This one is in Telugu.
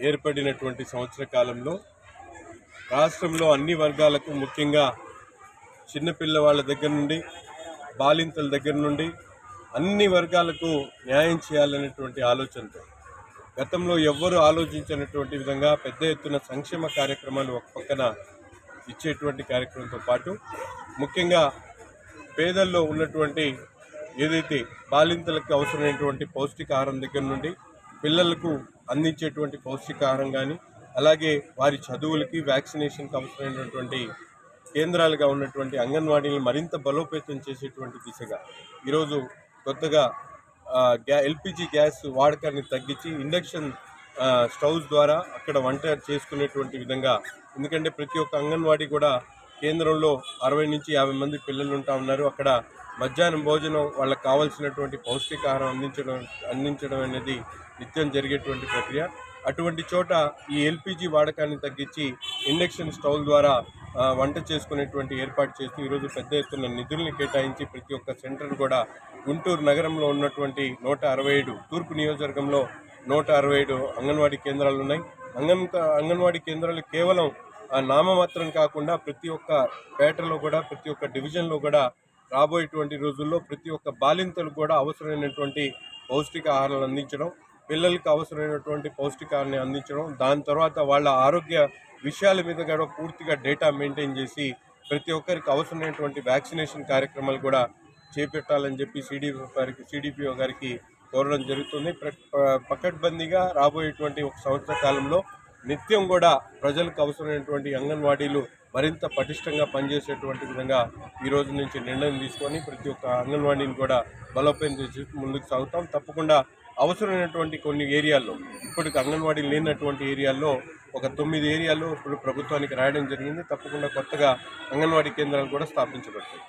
ఏర్పడినటువంటి సంవత్సర కాలంలో రాష్ట్రంలో అన్ని వర్గాలకు ముఖ్యంగా చిన్నపిల్లవాళ్ళ దగ్గర నుండి బాలింతల దగ్గర నుండి అన్ని వర్గాలకు న్యాయం చేయాలనేటువంటి ఆలోచనతో గతంలో ఎవ్వరూ ఆలోచించినటువంటి విధంగా పెద్ద ఎత్తున సంక్షేమ కార్యక్రమాలు ఒక పక్కన ఇచ్చేటువంటి కార్యక్రమంతో పాటు ముఖ్యంగా పేదల్లో ఉన్నటువంటి ఏదైతే బాలింతలకు అవసరమైనటువంటి పౌష్టికాహారం దగ్గర నుండి పిల్లలకు అందించేటువంటి పౌష్టికాహారం కానీ అలాగే వారి చదువులకి వ్యాక్సినేషన్కి అవసరమైనటువంటి కేంద్రాలుగా ఉన్నటువంటి అంగన్వాడీని మరింత బలోపేతం చేసేటువంటి దిశగా ఈరోజు కొత్తగా గ్యా ఎల్పిజి గ్యాస్ వాడకాన్ని తగ్గించి ఇండక్షన్ స్టవ్స్ ద్వారా అక్కడ వంట చేసుకునేటువంటి విధంగా ఎందుకంటే ప్రతి ఒక్క అంగన్వాడీ కూడా కేంద్రంలో అరవై నుంచి యాభై మంది పిల్లలు ఉంటా ఉన్నారు. అక్కడ మధ్యాహ్నం భోజనం వాళ్ళకి కావాల్సినటువంటి పౌష్టికాహారం అందించడం అందించడం అనేది నిత్యం జరిగేటువంటి ప్రక్రియ. అటువంటి చోట ఈ ఎల్పిజి వాడకాన్ని తగ్గించి ఇండక్షన్ స్టవ్ ద్వారా వంట చేసుకునేటువంటి ఏర్పాటు చేస్తూ ఈరోజు పెద్ద ఎత్తున నిధుల్ని కేటాయించి ప్రతి ఒక్క సెంటర్ కూడా గుంటూరు నగరంలో ఉన్నటువంటి నూట అరవై ఏడు తూర్పు నియోజకవర్గంలో నూట అరవై ఏడు అంగన్వాడీ కేంద్రాలు ఉన్నాయి. అంగన్ అంగన్వాడీ కేంద్రాలు కేవలం నామమాత్రం కాకుండా ప్రతి ఒక్క పేటలో కూడా ప్రతి ఒక్క డివిజన్లో కూడా రాబోయేటువంటి రోజుల్లో ప్రతి ఒక్క బాలింతలు కూడా అవసరమైనటువంటి పౌష్టికాహారాలు అందించడం పిల్లలకు అవసరమైనటువంటి పౌష్టికాహారాన్ని అందించడం దాని తర్వాత వాళ్ళ ఆరోగ్య విషయాల మీద కూడా పూర్తిగా డేటా మెయింటైన్ చేసి ప్రతి ఒక్కరికి అవసరమైనటువంటి వ్యాక్సినేషన్ కార్యక్రమాలు కూడా చేపెట్టాలని చెప్పి సిడిపి గారికి సిడిపిఓ గారికి కోరడం జరుగుతుంది. ప్ర- పకడ్బందీగా రాబోయేటువంటి ఒక సంవత్సర కాలంలో నిత్యం కూడా ప్రజలకు అవసరమైనటువంటి అంగన్వాడీలు మరింత పటిష్టంగా పనిచేసేటువంటి విధంగా ఈ రోజు నుంచి నిర్ణయం తీసుకొని ప్రతి ఒక్క అంగన్వాడీని కూడా బలోపేతం చేసి ముందుకు సాగుతాం. తప్పకుండా అవసరమైనటువంటి కొన్ని ఏరియాల్లో ఇప్పటికి అంగన్వాడీ లేనటువంటి ఏరియాల్లో ఒక తొమ్మిది ఏరియాల్లో ఇప్పుడు ప్రభుత్వానికి రాయడం జరిగింది. తప్పకుండా కొత్తగా అంగన్వాడీ కేంద్రాలు కూడా స్థాపించబడతాయి.